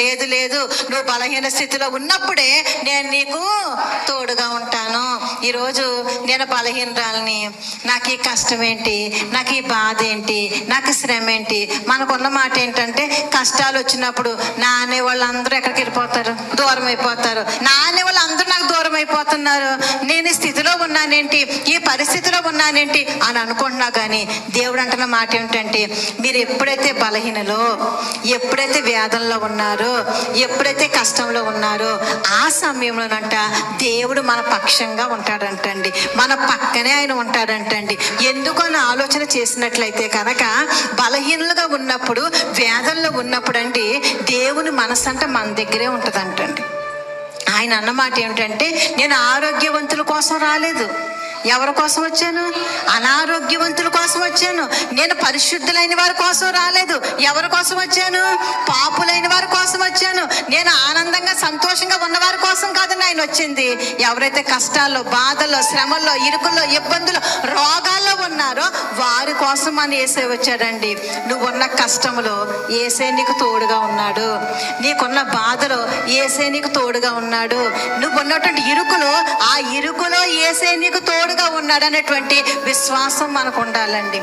లేదు లేదు. నువ్వు బలహీన స్థితిలో ఉన్నప్పుడే నేను నీకు తోడుగా ఉంటాను. ఈరోజు నేను బలహీనరాలని. నాకు ఈ కష్టం ఏంటి నాకు ఈ బాధ ఏంటి నాకు శ్రమ ఏంటి మనకున్న మాట ఏంటంటే కష్టాలు వచ్చినప్పుడు నా అనే వాళ్ళందరూ ఎక్కడికి వెళ్ళిపోతారు? దూరం అయిపోతారు నా అనే వాళ్ళందరూ నాకు దూరం అయిపోతున్నారు. నేను ఈ స్థితిలో ఉన్నానేంటి? ఈ పరిస్థితిలో ఉన్నానేంటి? అని అనుకుంటున్నా కానీ దేవుడు అంటున్న మాట ఏమిటంటే మీరు ఎప్పుడైతే బలహీనలో ఎప్పుడైతే వేదనలో ఉన్నారో ఎప్పుడైతే కష్టంలో ఉన్నారో ఆ సమయంలోనంట దేవుడు మన పక్షంగా ఉంటాడంటండి. మన పక్కనే ఆయన ఉంటాడంటండి. ఎందుకు అని ఆలోచన చేసినట్లయితే కనుక బలహీనలుగా ఉన్నప్పుడు వేదనలో ఉన్నప్పుడు అండి దేవుని మనసు అంటే మన దగ్గరే ఉంటుందంటండి. ఆయన అన్నమాట ఏమిటంటే నేను ఆరోగ్యవంతుల కోసం రాలేదు. ఎవరి కోసం వచ్చాను? అనారోగ్య భాగ్యవంతుల కోసం వచ్చాను. నేను పరిశుద్ధులైన వారి కోసం రాలేదు. ఎవరి కోసం వచ్చాను? పాపులైన వారి కోసం వచ్చాను. నేను ఆనందంగా సంతోషంగా ఉన్నవారి కోసం కాదని ఆయన వచ్చింది. ఎవరైతే కష్టాల్లో బాధల్లో శ్రమల్లో ఇరుకుల్లో ఇబ్బందులు రోగాల్లో ఉన్నారో వారి కోసం అని ఏసే వచ్చాడండి. నువ్వున్న కష్టంలో ఏసే నీకు తోడుగా ఉన్నాడు. నీకున్న బాధలో ఏసే నీకు తోడుగా ఉన్నాడు. నువ్వు ఉన్నటువంటి ఇరుకులో ఆ ఇరుకులో ఏసే నీకు తోడుగా ఉన్నాడు అనేటువంటి విశ్వాసం మనకు ఉండాలండి